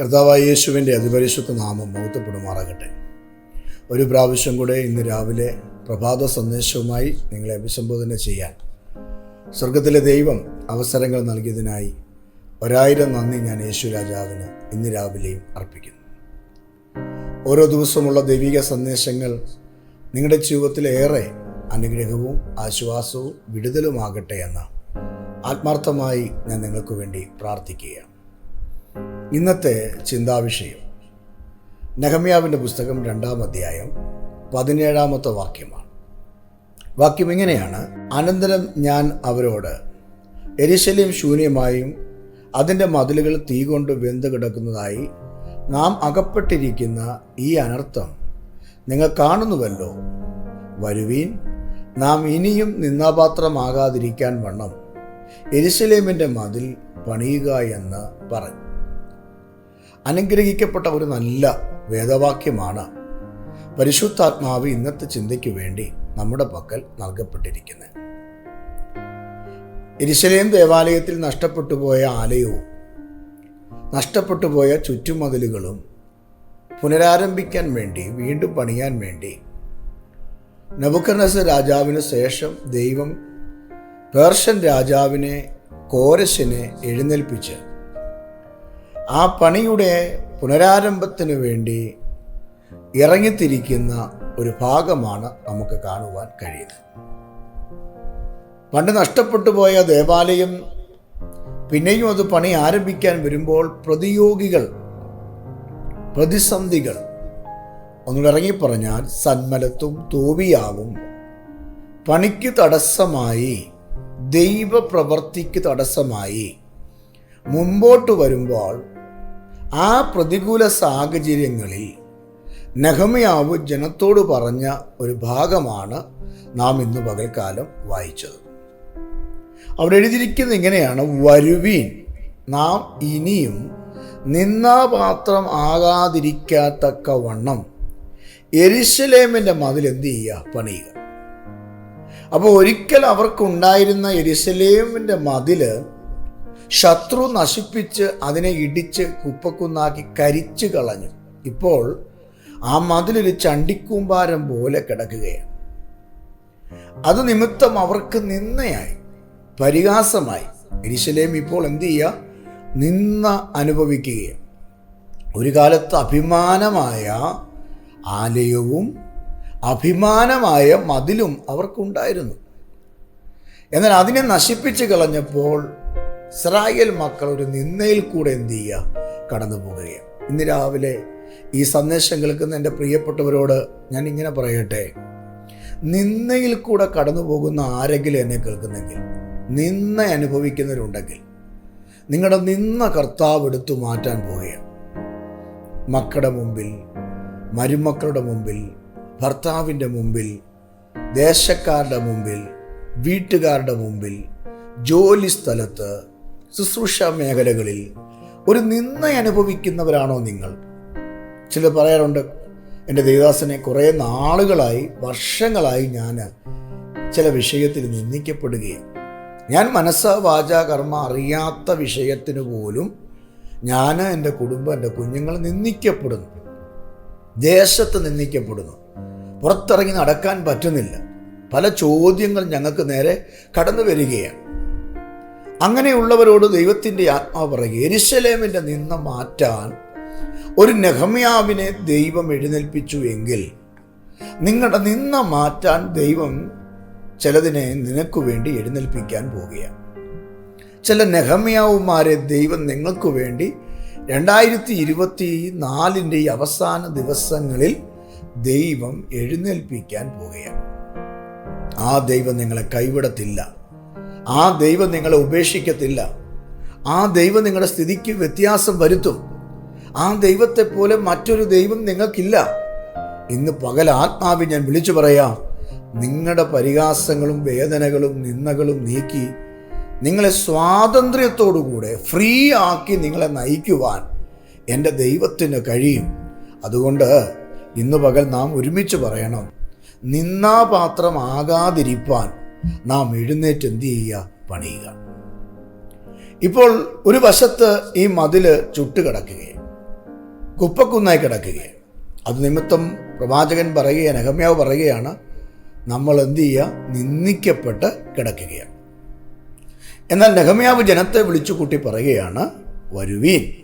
കർത്താവായ യേശുവിന്റെ അതിപരിശുദ്ധ നാമം മഹത്വപ്പെടുമാറാകട്ടെ. ഒരു പ്രാവശ്യം കൂടെ ഇന്ന് രാവിലെ പ്രഭാത സന്ദേശവുമായി നിങ്ങളെ അഭിസംബോധന ചെയ്യാൻ സ്വർഗത്തിലെ ദൈവം അവസരങ്ങൾ നൽകിയതിനായി ഒരായിരം നന്ദി ഞാൻ യേശു രാജാവിന് ഇന്ന് രാവിലെയും അർപ്പിക്കുന്നു. ഓരോ ദിവസമുള്ള ദൈവിക സന്ദേശങ്ങൾ നിങ്ങളുടെ ജീവിതത്തിലേറെ അനുഗ്രഹവും ആശ്വാസവും വിടുതലുമാകട്ടെ എന്ന് ആത്മാർത്ഥമായി ഞാൻ നിങ്ങൾക്ക് വേണ്ടി പ്രാർത്ഥിക്കുകയാണ്. ഇന്നത്തെ ചിന്താവിഷയം. നെഹമ്യാവിന്റെ പുസ്തകം രണ്ടാം അധ്യായം പതിനേഴാമത്തെ വാക്യമാണ്. വാക്യം ഇങ്ങനെയാണ്. അനന്തരം ഞാൻ അവരോട് എരിശല്യം ശൂന്യമായും അതിന്റെ മതിലുകൾ തീ കൊണ്ട് വെന്ത് കിടക്കുന്നതായി നാം അകപ്പെട്ടിരിക്കുന്ന ഈ അനർത്ഥം നിങ്ങൾ കാണുന്നുവല്ലോ. വരുവീൻ നാം ഇനിയും നിന്നാപാത്രമാകാതിരിക്കാൻ വണ്ണം. എരിശലേമിന്റെ മതിൽ പണിയുക എന്ന് പറഞ്ഞു. അനുഗ്രഹിക്കപ്പെട്ട ഒരു നല്ല വേദവാക്യമാണ്. പരിശുദ്ധാത്മാവ് ഇന്നത്തെ ചിന്തയ്ക്ക് വേണ്ടി നമ്മുടെ പക്കൽ നൽകപ്പെട്ടിരിക്കുന്നത്. എരിശലേം ദേവാലയത്തിൽ നഷ്ടപ്പെട്ടു പോയ ആലയവും നഷ്ടപ്പെട്ടു പോയ ചുറ്റുമതിലുകളും പുനരാരംഭിക്കാൻ വേണ്ടി വീണ്ടും പണിയാൻ വേണ്ടി നബുക്കനസ് രാജാവിന് ശേഷം ദൈവം പേർഷ്യൻ രാജാവിനെ കോരശിനെ എഴുന്നേൽപ്പിച്ച് ആ പണിയുടെ പുനരാരംഭത്തിനു വേണ്ടി ഇറങ്ങിത്തിരിക്കുന്ന ഒരു ഭാഗമാണ് നമുക്ക് കാണുവാൻ കഴിയുന്നത്. പണ്ട് നഷ്ടപ്പെട്ടു പോയ ദേവാലയം പിന്നെയും അത് പണി ആരംഭിക്കാൻ വരുമ്പോൾ പ്രതിയോഗികൾ പ്രതിസന്ധികൾ ഒന്നുകൂടെ ഇറങ്ങിപ്പറഞ്ഞാൽ സന്മലത്തും തോവിയാവും പണിക്ക് തടസ്സമായി ദൈവപ്രവർത്തിക്ക് തടസ്സമായി മുമ്പോട്ട് വരുമ്പോൾ ആ പ്രതികൂല സാഹചര്യങ്ങളിൽ നഹമയാവ് ജനത്തോട് പറഞ്ഞ ഒരു ഭാഗമാണ് നാം ഇന്ന് പകൽക്കാലം വായിച്ചത്. അവിടെ എഴുതിയിരിക്കുന്നത് ഇങ്ങനെയാണ് വരുവീൻ നാം ഇനിയും നിന്നാപാത്രം ആകാതിരിക്കാത്തക്ക വണ്ണം എരിശലേമിന്റെ മതിൽ എന്ത് ചെയ്യുക? പണിയുക. അപ്പോൾ ഒരിക്കൽ അവർക്കുണ്ടായിരുന്ന എരിശലേമിന്റെ മതിൽ ശത്രു നശിപ്പിച്ച് അതിനെ ഇടിച്ച് കുപ്പക്കുന്നാക്കി കരിച്ചു കളഞ്ഞു. ഇപ്പോൾ ആ മതിലൊരു ചണ്ടിക്കൂമ്പാരം പോലെ കിടക്കുകയാണ്. അത് നിമിത്തം അവർക്ക് നിന്നയായി പരിഹാസമായി. എരിശലേം ഇപ്പോൾ എന്ത് ചെയ്യുക നിന്ന അനുഭവിക്കുകയാണ്. ഒരു കാലത്ത് അഭിമാനമായ ആലയവും അഭിമാനമായ മതിലും അവർക്കുണ്ടായിരുന്നു. എന്നാൽ അതിനെ നശിപ്പിച്ച് കളഞ്ഞപ്പോൾ ഇസ്രായേൽ മക്കൾ ഒരു നിന്നയിൽ കൂടെ എന്തു ചെയ്യുക? കടന്നു പോവുകയാണ് ഇന്ന് രാവിലെ ഈ സന്ദേശം കേൾക്കുന്ന എന്റെ പ്രിയപ്പെട്ടവരോട് ഞാൻ ഇങ്ങനെ പറയട്ടെ. നിന്നയിൽ കൂടെ കടന്നു പോകുന്ന ആരെങ്കിലും എന്നെ കേൾക്കുന്നെങ്കിൽ നിന്ന അനുഭവിക്കുന്നവരുണ്ടെങ്കിൽ നിങ്ങളുടെ നിന്ന കർത്താവ് എടുത്തു മാറ്റാൻ പോവുകയാണ്. മക്കളുടെ മുമ്പിൽ മരുമക്കളുടെ മുമ്പിൽ ഭർത്താവിന്റെ മുമ്പിൽ ദേശക്കാരുടെ മുമ്പിൽ വീട്ടുകാരുടെ മുമ്പിൽ ജോലി സ്ഥലത്ത് ശുശ്രൂഷ മേഖലകളിൽ ഒരു നിന്ന അനുഭവിക്കുന്നവരാണോ നിങ്ങൾ? ചിലർ പറയാറുണ്ട് എന്റെ ദേവദാസനെ കുറേ നാളുകളായി വർഷങ്ങളായി ഞാൻ ചില വിഷയത്തിൽ നിന്ദിക്കപ്പെടുകയും ഞാൻ മനസ്സ വാച കർമ്മ അറിയാത്ത വിഷയത്തിന് പോലും ഞാൻ എന്റെ കുടുംബം എന്റെ കുഞ്ഞുങ്ങൾ നിന്ദിക്കപ്പെടുന്നു. ദേശത്ത് നിന്ദിക്കപ്പെടുന്നു. പുറത്തിറങ്ങി നടക്കാൻ പറ്റുന്നില്ല. പല ചോദ്യങ്ങൾ ഞങ്ങൾക്ക് നേരെ കടന്നു വരികയാണ്. അങ്ങനെയുള്ളവരോട് ദൈവത്തിന്റെ ആത്മാവ് പറയുക. എരിശലേമിന്റെ നിന്ന മാറ്റാൻ ഒരു നെഹമ്യാവിനെ ദൈവം എഴുന്നേൽപ്പിച്ചു എങ്കിൽ നിങ്ങളുടെ നിന്ന മാറ്റാൻ ദൈവം ചിലതിനെ നിനക്ക് വേണ്ടി എഴുന്നേൽപ്പിക്കാൻ പോവുകയാണ്. ചില നെഹമ്യാവുമാരെ ദൈവം നിങ്ങൾക്ക് വേണ്ടി രണ്ടായിരത്തി ഇരുപത്തി നാലിന്റെ അവസാന ദിവസങ്ങളിൽ ദൈവം എഴുന്നേൽപ്പിക്കാൻ പോവുകയാണ്. ആ ദൈവം നിങ്ങളെ കൈവിടത്തില്ല. ആ ദൈവം നിങ്ങളെ ഉപേക്ഷിക്കത്തില്ല. ആ ദൈവം നിങ്ങളുടെ സ്ഥിതിക്ക് വ്യത്യാസം വരുത്തും. ആ ദൈവത്തെ പോലെ മറ്റൊരു ദൈവം നിങ്ങൾക്കില്ല. ഇന്ന് പകൽ ആത്മാവി ഞാൻ വിളിച്ചു പറയാം നിങ്ങളുടെ പരിഹാസങ്ങളും വേദനകളും നിന്ദകളും നീക്കി നിങ്ങളെ സ്വാതന്ത്ര്യത്തോടുകൂടെ ഫ്രീ ആക്കി നിങ്ങളെ നയിക്കുവാൻ എന്റെ ദൈവത്തിന് കഴിയും. അതുകൊണ്ട് ഇന്ന് പകൽ നാം ഒരുമിച്ച് പറയണം നിന്നാപാത്രമാകാതിരിപ്പാൻ നാം എഴുന്നേറ്റ് എന്ത് ചെയ്യുക? പണിയുക. ഇപ്പോൾ ഒരു വശത്ത് ഈ മതിൽ ചുട്ടുകിടക്കുകയും കുപ്പക്കുന്നായി കിടക്കുകയും അത് നിമിത്തം പ്രവാചകൻ പറയുകയാണ് അഹമ്യാവ് പറയുകയാണ് നമ്മൾ എന്ത് ചെയ്യുക? നിന്ദിക്കപ്പെട്ട് കിടക്കുകയാണ്. എന്നാൽ നെഹമ്യാവ് ജനത്തെ വിളിച്ചു കൂട്ടി പറയുകയാണ് വരുവീൻ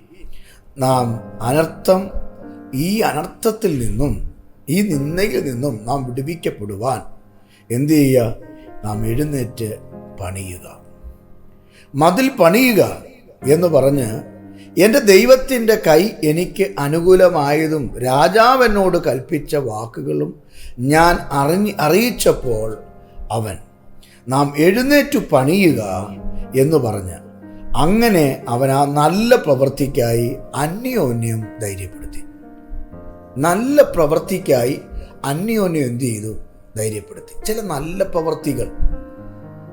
നാം അനർത്ഥം ഈ അനർത്ഥത്തിൽ നിന്നും ഈ നിന്ദയിൽ നിന്നും നാം വിടുവിക്കപ്പെടുവാൻ എന്തു ചെയ്യുക? നാം എഴുന്നേറ്റ് പണിയുക. മതിൽ പണിയുക എന്ന് പറഞ്ഞ് എന്റെ ദൈവത്തിന്റെ കൈ എനിക്ക് അനുകൂലമായതും രാജാവ് എന്നോട് കൽപ്പിച്ച വാക്കുകളും ഞാൻ അറിഞ്ഞ് അറിയിച്ചപ്പോൾ അവൻ നാം എഴുന്നേറ്റു പണിയുക എന്ന് പറഞ്ഞ് അങ്ങനെ അവൻ ആ നല്ല പ്രവൃത്തിക്കായി അന്യോന്യം ധൈര്യപ്പെടുത്തി. നല്ല പ്രവൃത്തിക്കായി അന്യോന്യം എന്ത് ചെയ്തു? ധൈര്യപ്പെടുത്തി. ചില നല്ല പ്രവർത്തികൾ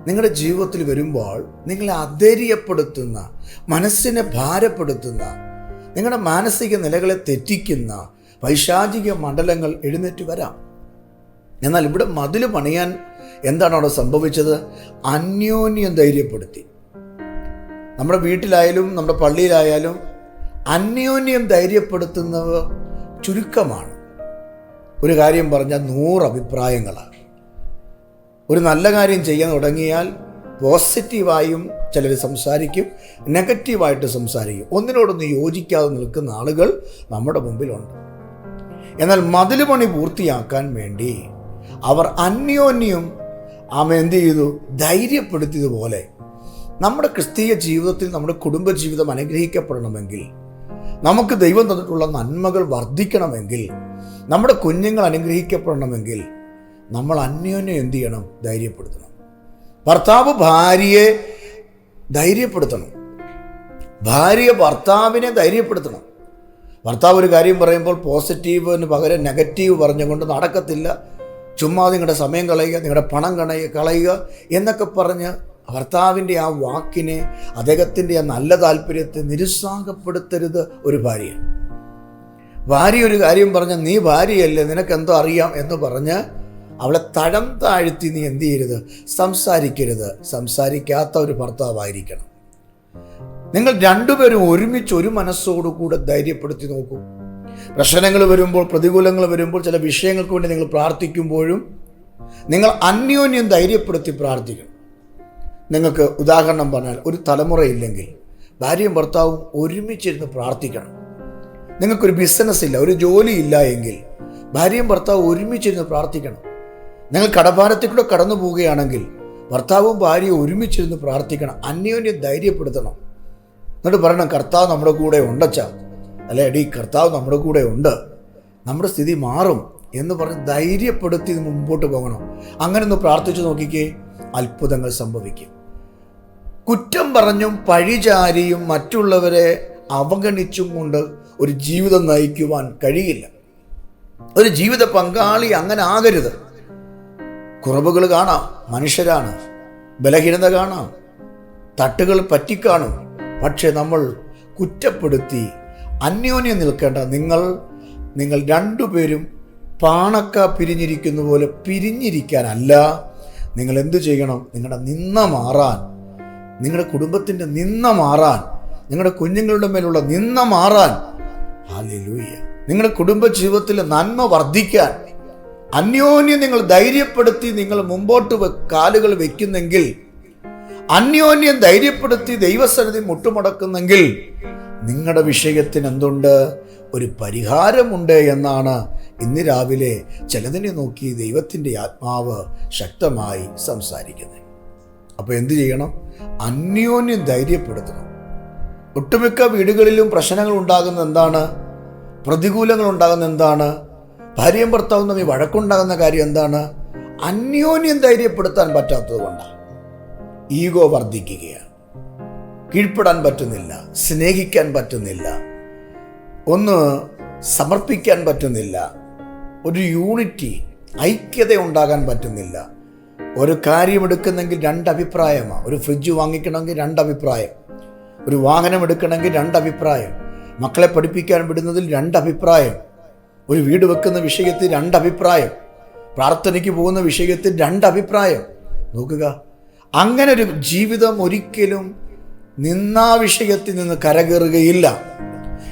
നിങ്ങളുടെ ജീവിതത്തിൽ വരുമ്പോൾ നിങ്ങളെ അധൈര്യപ്പെടുത്തുന്ന മനസ്സിനെ ഭാരപ്പെടുത്തുന്ന നിങ്ങളുടെ മാനസിക നിലകളെ തെറ്റിക്കുന്ന വൈശാചിക മണ്ഡലങ്ങൾ എഴുന്നേറ്റ് വരാം. എന്നാൽ ഇവിടെ മതിൽ പണിയാൻ എന്താണ് അവിടെ സംഭവിച്ചത്? അന്യോന്യം ധൈര്യപ്പെടുത്തി. നമ്മുടെ വീട്ടിലായാലും നമ്മുടെ പള്ളിയിലായാലും അന്യോന്യം ധൈര്യപ്പെടുത്തുന്നവ ചുരുക്കമാണ്. ഒരു കാര്യം പറഞ്ഞാൽ നൂറ് അഭിപ്രായങ്ങളാണ്. ഒരു നല്ല കാര്യം ചെയ്യാൻ തുടങ്ങിയാൽ പോസിറ്റീവായും ചിലർ സംസാരിക്കും നെഗറ്റീവായിട്ട് സംസാരിക്കും. ഒന്നിനോടൊന്ന് യോജിക്കാതെ നിൽക്കുന്ന ആളുകൾ നമ്മുടെ മുമ്പിലുണ്ട്. എന്നാൽ മതിൽ പണി പൂർത്തിയാക്കാൻ വേണ്ടി അവർ അന്യോന്യം ആമ എന്ത് ചെയ്തു? ധൈര്യപ്പെടുത്തിയതുപോലെ നമ്മുടെ ക്രിസ്തീയ ജീവിതത്തിൽ നമ്മുടെ കുടുംബജീവിതം അനുഗ്രഹിക്കപ്പെടണമെങ്കിൽ നമുക്ക് ദൈവം തന്നിട്ടുള്ള നന്മകൾ വർദ്ധിക്കണമെങ്കിൽ നമ്മുടെ കുഞ്ഞുങ്ങൾ അനുഗ്രഹിക്കപ്പെടണമെങ്കിൽ നമ്മൾ അന്യോന്യം എന്തു ചെയ്യണം? ധൈര്യപ്പെടുത്തണം. ഭർത്താവ് ഭാര്യയെ ധൈര്യപ്പെടുത്തണം. ഭാര്യ ഭർത്താവിനെ ധൈര്യപ്പെടുത്തണം. ഭർത്താവ് ഒരു കാര്യം പറയുമ്പോൾ പോസിറ്റീവിന് പകരം നെഗറ്റീവ് പറഞ്ഞുകൊണ്ട് നടക്കത്തില്ല. ചുമ്മാ നിങ്ങളുടെ സമയം കളയുക നിങ്ങളുടെ പണം കളയുക കളയുക എന്നൊക്കെ പറഞ്ഞ് ഭർത്താവിന്റെ ആ വാക്കിനെ അദ്ദേഹത്തിന്റെ ആ നല്ല താല്പര്യത്തെ നിരുത്സാഹപ്പെടുത്തരുത് ഒരു ഭാര്യ ഭാര്യ ഒരു കാര്യം പറഞ്ഞ നീ ഭാര്യയല്ലേ നിനക്കെന്തോ അറിയാം എന്ന് പറഞ്ഞ് അവളെ തഴം താഴ്ത്തി നീ എന്ത് ചെയ്യരുത്? സംസാരിക്കരുത്. സംസാരിക്കാത്ത ഒരു ഭർത്താവായിരിക്കണം. നിങ്ങൾ രണ്ടുപേരും ഒരുമിച്ച് ഒരു മനസ്സോടുകൂടെ ധൈര്യപ്പെടുത്തി നോക്കൂ. പ്രശ്നങ്ങൾ വരുമ്പോൾ പ്രതികൂലങ്ങൾ വരുമ്പോൾ ചില വിഷയങ്ങൾക്ക് വേണ്ടി നിങ്ങൾ പ്രാർത്ഥിക്കുമ്പോഴും നിങ്ങൾ അന്യോന്യം ധൈര്യപ്പെടുത്തി പ്രാർത്ഥിക്കണം. നിങ്ങൾക്ക് ഉദാഹരണം പറഞ്ഞാൽ ഒരു തലമുറയില്ലെങ്കിൽ ഭാര്യയും ഭർത്താവും ഒരുമിച്ചിരുന്ന് പ്രാർത്ഥിക്കണം. നിങ്ങൾക്കൊരു ബിസിനസ് ഇല്ല ഒരു ജോലി ഇല്ല എങ്കിൽ ഭാര്യയും ഭർത്താവും ഒരുമിച്ചിരുന്ന് പ്രാർത്ഥിക്കണം. നിങ്ങൾ കടഭാരത്തിൽ കൂടെ കടന്നു പോവുകയാണെങ്കിൽ ഭർത്താവും ഭാര്യയും ഒരുമിച്ചിരുന്ന് പ്രാർത്ഥിക്കണം അന്യോന്യം ധൈര്യപ്പെടുത്തണം. എന്നിട്ട് പറയണം കർത്താവ് നമ്മുടെ കൂടെ ഉണ്ടച്ച. അല്ലെ എടീ കർത്താവ് നമ്മുടെ കൂടെ ഉണ്ട്. നമ്മുടെ സ്ഥിതി മാറും. എന്ന് പറഞ്ഞ് ധൈര്യപ്പെടുത്തി മുമ്പോട്ട് പോകണം. അങ്ങനെ ഒന്ന് പ്രാർത്ഥിച്ചു നോക്കിക്കേ അത്ഭുതങ്ങൾ സംഭവിക്കും. കുറ്റം പറഞ്ഞും പഴിചാരിയും മറ്റുള്ളവരെ അവഗണിച്ചും കൊണ്ട് ഒരു ജീവിതം നയിക്കുവാൻ കഴിയില്ല. ഒരു ജീവിത പങ്കാളി അങ്ങനെ ആകരുത്. കുറവുകൾ കാണാം മനുഷ്യരാണ്. ബലഹീനത കാണാം തട്ടുകൾ പറ്റിക്കാണും. പക്ഷെ നമ്മൾ കുറ്റപ്പെടുത്തി അന്യോന്യം നിൽക്കേണ്ട നിങ്ങൾ നിങ്ങൾ രണ്ടുപേരും പാണക്ക പിരിഞ്ഞിരിക്കുന്ന പോലെ പിരിഞ്ഞിരിക്കാനല്ല. നിങ്ങൾ എന്തു ചെയ്യണം? നിങ്ങളുടെ നിന്ന മാറാൻ. നിങ്ങളുടെ കുടുംബത്തിന്റെ നിന്ന മാറാൻ. നിങ്ങളുടെ കുഞ്ഞുങ്ങളുടെ മേലുള്ള നിന്ന മാറാൻ. ഹാലൂയ്യ നിങ്ങളുടെ കുടുംബ ജീവിതത്തിൽ നന്മ വർദ്ധിക്കാൻ അന്യോന്യം നിങ്ങൾ ധൈര്യപ്പെടുത്തി നിങ്ങൾ മുമ്പോട്ട് കാലുകൾ വെക്കുന്നെങ്കിൽ അന്യോന്യം ധൈര്യപ്പെടുത്തി ദൈവസന്നിധി മുട്ടുമുടക്കുന്നെങ്കിൽ നിങ്ങളുടെ വിഷയത്തിന് എന്തുണ്ട്? ഒരു പരിഹാരമുണ്ട് എന്നാണ് ഇന്ന് രാവിലെ ചിലതിനെ നോക്കി ദൈവത്തിന്റെ ആത്മാവ് ശക്തമായി സംസാരിക്കുന്നത്. അപ്പോൾ എന്ത് ചെയ്യണം? അന്യോന്യം ധൈര്യപ്പെടുത്തണം. ഒട്ടുമിക്ക വീടുകളിലും പ്രശ്നങ്ങൾ ഉണ്ടാകുന്ന എന്താണ്? പ്രതികൂലങ്ങൾ ഉണ്ടാകുന്ന എന്താണ്? ഭാര്യയും ഭർത്താവും തമ്മിൽ വഴക്കുണ്ടാകുന്ന കാര്യം എന്താണ്? അന്യോന്യം ധൈര്യപ്പെടുത്താൻ പറ്റാത്തത് കൊണ്ടാണ്. ഈഗോ വർദ്ധിക്കുകയാണ്. കീഴ്പ്പെടാൻ പറ്റുന്നില്ല സ്നേഹിക്കാൻ പറ്റുന്നില്ല ഒന്ന് സമർപ്പിക്കാൻ പറ്റുന്നില്ല ഒരു യൂണിറ്റി ഐക്യത ഉണ്ടാകാൻ പറ്റുന്നില്ല. ഒരു കാര്യം എടുക്കുന്നെങ്കിൽ രണ്ട് അഭിപ്രായമാണ് ഒരു ഫ്രിഡ്ജ് വാങ്ങിക്കണമെങ്കിൽ രണ്ട് അഭിപ്രായം. ഒരു വാഹനം എടുക്കണമെങ്കിൽ രണ്ട് അഭിപ്രായം മക്കളെ പഠിപ്പിക്കാൻ വിടുന്നതിൽ രണ്ട് അഭിപ്രായം ഒരു വീട് വെക്കുന്ന വിഷയത്തിൽ രണ്ട് അഭിപ്രായം പ്രാർത്ഥനയ്ക്ക് പോകുന്ന വിഷയത്തിൽ രണ്ട് അഭിപ്രായം നോക്കുക. അങ്ങനെ ഒരു ജീവിതം ഒരിക്കലും നിന്നാ വിഷയത്തിൽ നിന്ന് കരകയറുകയില്ല.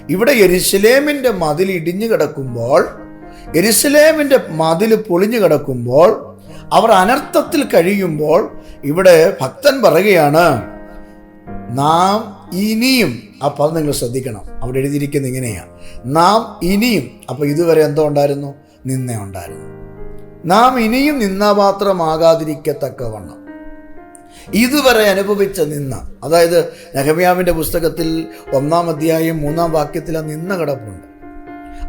ഇവിടെ എരുസലേമിന്റെ മതിൽ ഇടിഞ്ഞു കിടക്കുമ്പോൾ എരുസലേമിന്റെ മതിൽ പൊളിഞ്ഞു കിടക്കുമ്പോൾ അവർ അനർത്ഥത്തിൽ കഴിയുമ്പോൾ ഇവിടെ ഭക്തൻ പറയുകയാണ് നാം ഇനിയും ആ പദം നിങ്ങൾ ശ്രദ്ധിക്കണം. അവിടെ എഴുതിയിരിക്കുന്നത് ഇങ്ങനെയാണ് നാം ഇനിയും അപ്പോൾ ഇതുവരെ എന്തോ ഉണ്ടായിരുന്നു? നിന്നേ ഉണ്ടായിരുന്നു. നാം ഇനിയും നിന്നാപാത്രമാകാതിരിക്കത്തക്കവണ്ണം ഇതുവരെ അനുഭവിച്ച നിന്ന അതായത് നഹമ്യാവിന്റെ പുസ്തകത്തിൽ ഒന്നാം അധ്യായം മൂന്നാം വാക്യത്തിൽ ആ നിന്ന കിടപ്പുണ്ട്.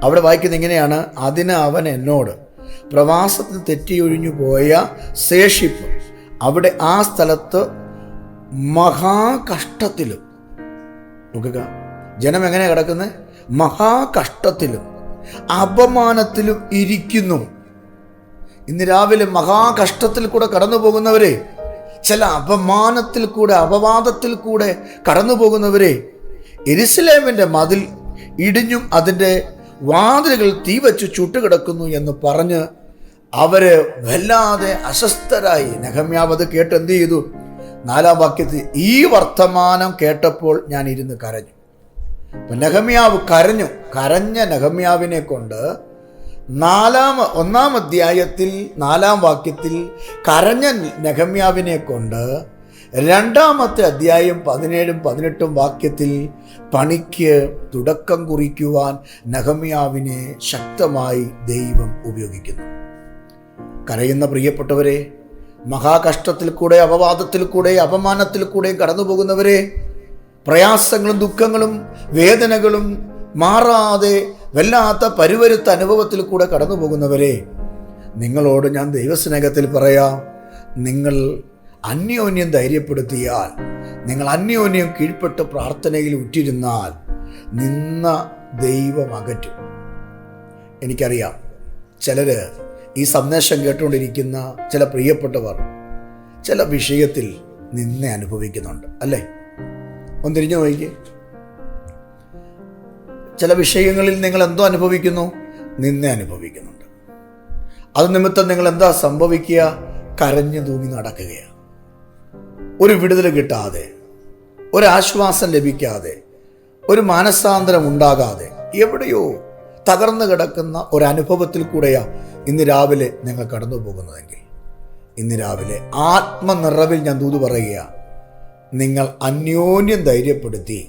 അവിടെ വായിക്കുന്നത് ഇങ്ങനെയാണ് അതിന് അവൻ എന്നോട് പ്രവാസത്തിന് തെറ്റിയൊഴിഞ്ഞു പോയ ശേഷിപ്പ് അവിടെ ആ സ്ഥലത്ത് മഹാകഷ്ടത്തിലും നോക്കുക. ജനം എങ്ങനെ കിടക്കുന്നത് മഹാകഷ്ടത്തിലും അപമാനത്തിലും ഇരിക്കുന്നു. ഇന്ന് രാവിലെ മഹാകഷ്ടത്തിൽ കൂടെ കടന്നു പോകുന്നവരെ ചില അപമാനത്തിൽ കൂടെ അപവാദത്തിൽ കൂടെ കടന്നു പോകുന്നവരെ എരിസലേമിന്റെ മതിൽ ഇടിഞ്ഞും അതിന്റെ വാതിലുകൾ തീ വെച്ച് ചുട്ടുകിടക്കുന്നു എന്ന് പറഞ്ഞ് അവരെ വല്ലാതെ അസ്വസ്ഥരായി. നെഹമ്യാവ് അത് കേട്ട് എന്ത് ചെയ്തു? നാലാം വാക്യത്തിൽ ഈ വർത്തമാനം കേട്ടപ്പോൾ ഞാൻ ഇരുന്ന് കരഞ്ഞു. അപ്പൊ കരഞ്ഞു. കരഞ്ഞ നെഹമ്യാവിനെ കൊണ്ട് നാലാം ഒന്നാം അധ്യായത്തിൽ നാലാം വാക്യത്തിൽ കരഞ്ഞ നെഹമ്യാവിനെ കൊണ്ട് രണ്ടാമത്തെ അധ്യായം പതിനേഴും പതിനെട്ടും വാക്യത്തിൽ പണിക്ക് തുടക്കം കുറിക്കുവാൻ നഹമ്യാവിനെ ശക്തമായി ദൈവം ഉപയോഗിക്കുന്നു. കരയുന്ന പ്രിയപ്പെട്ടവരെ മഹാകഷ്ടത്തിൽ കൂടെ അപവാദത്തിൽ കൂടെ അപമാനത്തിൽ കൂടെ കടന്നു പോകുന്നവരെ പ്രയാസങ്ങളും ദുഃഖങ്ങളും വേദനകളും മാറാതെ വല്ലാത്ത പരുവരുത്ത അനുഭവത്തിൽ കൂടെ കടന്നു പോകുന്നവരെ നിങ്ങളോട് ഞാൻ ദൈവസ്നേഹത്തിൽ പറയാം നിങ്ങൾ അന്യോന്യം ധൈര്യപ്പെടുത്തിയാൽ നിങ്ങൾ അന്യോന്യം കീഴ്പ്പെട്ട് പ്രാർത്ഥനയിൽ ഉറ്റിരുന്നാൽ നിന്ന ദൈവം അകറ്റും. എനിക്കറിയാം ചിലര് ഈ സന്ദേശം കേട്ടുകൊണ്ടിരിക്കുന്ന ചില പ്രിയപ്പെട്ടവർ ചില വിഷയത്തിൽ നിന്നെ അനുഭവിക്കുന്നുണ്ട് അല്ലേ? ഒന്ന് തിരിഞ്ഞു നോക്കിക്കേ. ചില വിഷയങ്ങളിൽ നിങ്ങൾ എന്തോ അനുഭവിക്കുന്നു നിന്നെ അനുഭവിക്കുന്നുണ്ട്. അത് നിമിത്തം നിങ്ങൾ എന്താ സംഭവിക്കുക? കരഞ്ഞു തൂങ്ങി നടക്കുകയാണ്. ഒരു വിടുതൽ കിട്ടാതെ ഒരാശ്വാസം ലഭിക്കാതെ ഒരു മാനസാന്തരം ഉണ്ടാകാതെ എവിടെയോ തകർന്നു കിടക്കുന്ന ഒരനുഭവത്തിൽ കൂടെയാണ് കൂടെയാ ഇന്ന് രാവിലെ നിങ്ങൾ കടന്നു പോകുന്നതെങ്കിൽ ഇന്ന് രാവിലെ ആത്മനിറവിൽ ഞാൻ ദൂത് പറയുക നിങ്ങൾ അന്യോന്യം ധൈര്യപ്പെടുത്തി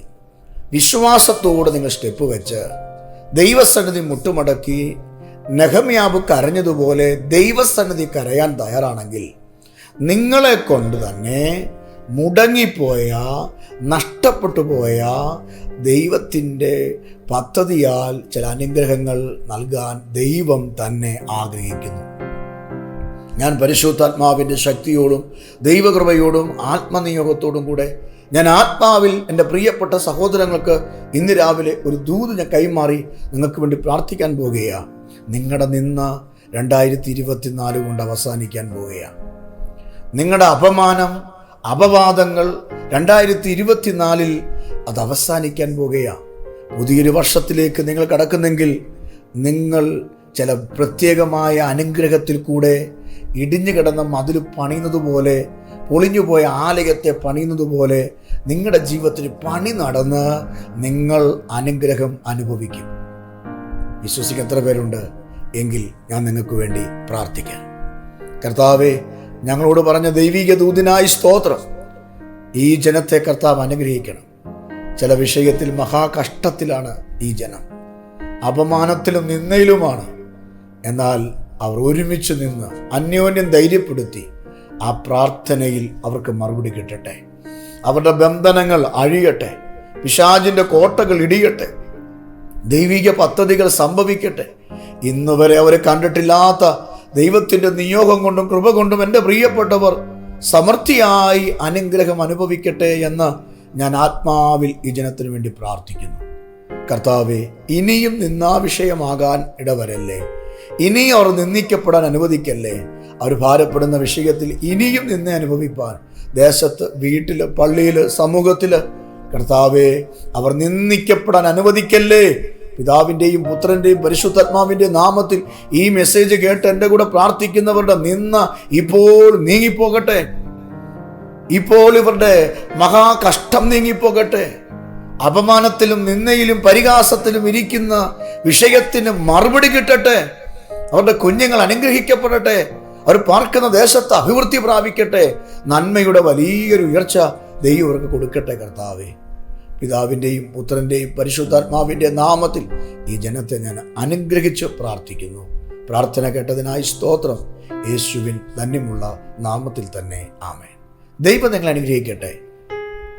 വിശ്വാസത്തോടെ നിങ്ങൾ സ്റ്റെപ്പ് വെച്ച് ദൈവസന്നിധി മുട്ടുമടക്കി നെഹമ്യാബ് കരഞ്ഞതുപോലെ ദൈവസന്നിധി കരയാൻ തയ്യാറാണെങ്കിൽ നിങ്ങളെ കൊണ്ട് തന്നെ മുടങ്ങിപ്പോയ നഷ്ടപ്പെട്ടു പോയ ദൈവത്തിന്റെ പദ്ധതിയാൽ ചില അനുഗ്രഹങ്ങൾ നൽകാൻ ദൈവം തന്നെ ആഗ്രഹിക്കുന്നു. ഞാൻ പരിശുദ്ധാത്മാവിന്റെ ശക്തിയോടും ദൈവകൃപയോടും ആത്മനിയോഗത്തോടും കൂടെ ഞാൻ ആത്മാവിൽ എന്റെ പ്രിയപ്പെട്ട സഹോദരങ്ങൾക്ക് ഇന്ന് രാവിലെ ഒരു ദൂത് ഞാൻ കൈമാറി നിങ്ങൾക്ക് വേണ്ടി പ്രാർത്ഥിക്കാൻ പോവുകയാണ് നിങ്ങളുടെ നിന്ന രണ്ടായിരത്തി ഇരുപത്തിനാല് കൊണ്ട് അവസാനിക്കാൻ പോവുകയാണ് നിങ്ങളുടെ അപമാനം അപവാദങ്ങൾ രണ്ടായിരത്തി ഇരുപത്തിനാലിൽ അത് അവസാനിക്കാൻ പോകുകയാണ് പുതിയൊരു വർഷത്തിലേക്ക് നിങ്ങൾ കടക്കുന്നെങ്കിൽ നിങ്ങൾ ചില പ്രത്യേകമായ അനുഗ്രഹത്തിൽ കൂടെ ഇടിഞ്ഞു കിടന്ന മതിൽ പണിയുന്നത് പോലെ പൊളിഞ്ഞുപോയ ആലയത്തെ പണിയുന്നത് പോലെ നിങ്ങളുടെ ജീവിതത്തിൽ പണി നടന്ന് നിങ്ങൾ അനുഗ്രഹം അനുഭവിക്കും. വിശ്വസിക്കാൻ എത്ര പേരുണ്ട്? എങ്കിൽ ഞാൻ നിങ്ങൾക്ക് വേണ്ടി പ്രാർത്ഥിക്കാം. കർത്താവെ ഞങ്ങളോട് പറഞ്ഞ ദൈവിക ദൂതിനായി സ്തോത്രം. ഈ ജനത്തെ കർത്താവ് അനുഗ്രഹിക്കണം. ചില വിഷയത്തിൽ മഹാകഷ്ടത്തിലാണ് ഈ ജനം. അപമാനത്തിലും നിന്നയിലുമാണ് എന്നാൽ അവർ ഒരുമിച്ച് നിന്ന് അന്യോന്യം ധൈര്യപ്പെടുത്തി ആ പ്രാർത്ഥനയിൽ അവർക്ക് മറുപടി കിട്ടട്ടെ. അവരുടെ ബന്ധനങ്ങൾ അഴിയട്ടെ. പിശാചിന്റെ കോട്ടകൾ ഇടിയട്ടെ. ദൈവിക പദ്ധതികൾ സംഭവിക്കട്ടെ. ഇന്നുവരെ അവർ കണ്ടിട്ടില്ലാത്ത ദൈവത്തിന്റെ നിയോഗം കൊണ്ടും കൃപ കൊണ്ടും എന്റെ പ്രിയപ്പെട്ടവർ സമൃദ്ധിയായി അനുഗ്രഹം അനുഭവിക്കട്ടെ എന്ന് ഞാൻ ആത്മാവിൽ ഈ ജനത്തിനു വേണ്ടി പ്രാർത്ഥിക്കുന്നു. കർത്താവെ ഇനിയും നിന്നാവിഷയമാകാൻ ഇടവരല്ലേ? ഇനിയും അവർ നിന്ദിക്കപ്പെടാൻ അനുവദിക്കല്ലേ? അവർ ഭാരപ്പെടുന്ന വിഷയത്തിൽ ഇനിയും നിന്നെ അനുഭവിപ്പാൻ ദേശത്ത് വീട്ടിൽ പള്ളിയിൽ സമൂഹത്തിൽ കർത്താവെ അവർ നിന്ദിക്കപ്പെടാൻ അനുവദിക്കല്ലേ? പിതാവിന്റെയും പുത്രന്റെയും പരിശുദ്ധാത്മാവിന്റെ നാമത്തിൽ ഈ മെസ്സേജ് കേട്ട് എന്റെ കൂടെ പ്രാർത്ഥിക്കുന്നവരുടെ നിന്ന ഇപ്പോൾ നീങ്ങിപ്പോകട്ടെ. ഇപ്പോൾ ഇവരുടെ മഹാകഷ്ടം നീങ്ങിപ്പോകട്ടെ. അപമാനത്തിലും നിന്നയിലും പരിഹാസത്തിലും ഇരിക്കുന്ന വിഷയത്തിന് മറുപടി കിട്ടട്ടെ. അവരുടെ കുഞ്ഞുങ്ങൾ അനുഗ്രഹിക്കപ്പെടട്ടെ. അവർ പാർക്കുന്ന ദേശത്ത് അഭിവൃദ്ധി പ്രാപിക്കട്ടെ. നന്മയുടെ വലിയൊരു ഉയർച്ച ദൈവം അവർക്ക് കൊടുക്കട്ടെ കർത്താവേ. പിതാവിന്റെയും പുത്രന്റെയും പരിശുദ്ധാത്മാവിന്റെ നാമത്തിൽ ഈ ജനത്തെ ഞാൻ അനുഗ്രഹിച്ച് പ്രാർത്ഥിക്കുന്നു. പ്രാർത്ഥന കേട്ടതിനായി സ്തോത്രം. യേശുവിൻ ധന്യമുള്ള നാമത്തിൽ തന്നെ ആമേൻ. ദൈവം നിങ്ങൾ അനുഗ്രഹിക്കട്ടെ.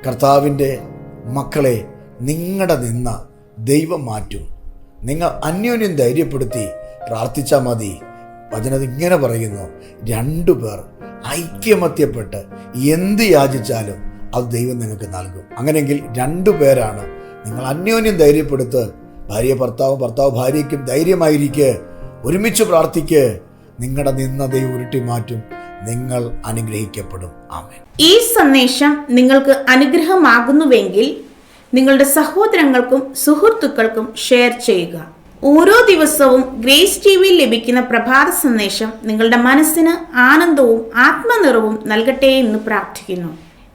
കർത്താവിന്റെ മക്കളെ നിങ്ങളുടെ നിന്ന ദൈവം മാറ്റും. നിങ്ങൾ അന്യോന്യം ധൈര്യപ്പെടുത്തി പ്രാർത്ഥിച്ചാൽ മതി. വചനത് ഇങ്ങനെ പറയുന്നു രണ്ടു പേർ ഐക്യമത്യപ്പെട്ട് എന്ത് യാചിച്ചാലും അത് ദൈവം നിങ്ങൾക്ക് നൽകും. അങ്ങനെയെങ്കിൽ രണ്ടു പേരാണ് നിങ്ങൾ അന്യോന്യം ധൈര്യപ്പെടുത്ത് ഭാര്യ ഭർത്താവ് ഭർത്താവ് ഭാര്യയ്ക്കും ധൈര്യമായിരിക്കെ ഒരുമിച്ച് പ്രാർത്ഥിക്ക്. നിങ്ങളുടെ നിന്ന ദൈവം ഉരുട്ടി മാറ്റും. നിങ്ങൾ അനുഗ്രഹിക്കപ്പെടും. ആമേൻ. ഈ സന്ദേശം നിങ്ങൾക്ക് അനുഗ്രഹമാകുന്നുവെങ്കിൽ നിങ്ങളുടെ സഹോദരങ്ങൾക്കും സുഹൃത്തുക്കൾക്കും ഷെയർ ചെയ്യുക. ഓരോ ദിവസവും ഗ്രേസ് ടി വിയിൽ ലഭിക്കുന്ന പ്രഭാത സന്ദേശം നിങ്ങളുടെ മനസ്സിന് ആനന്ദവും ആത്മനിറവും നൽകട്ടെ എന്ന് പ്രാർത്ഥിക്കുന്നു.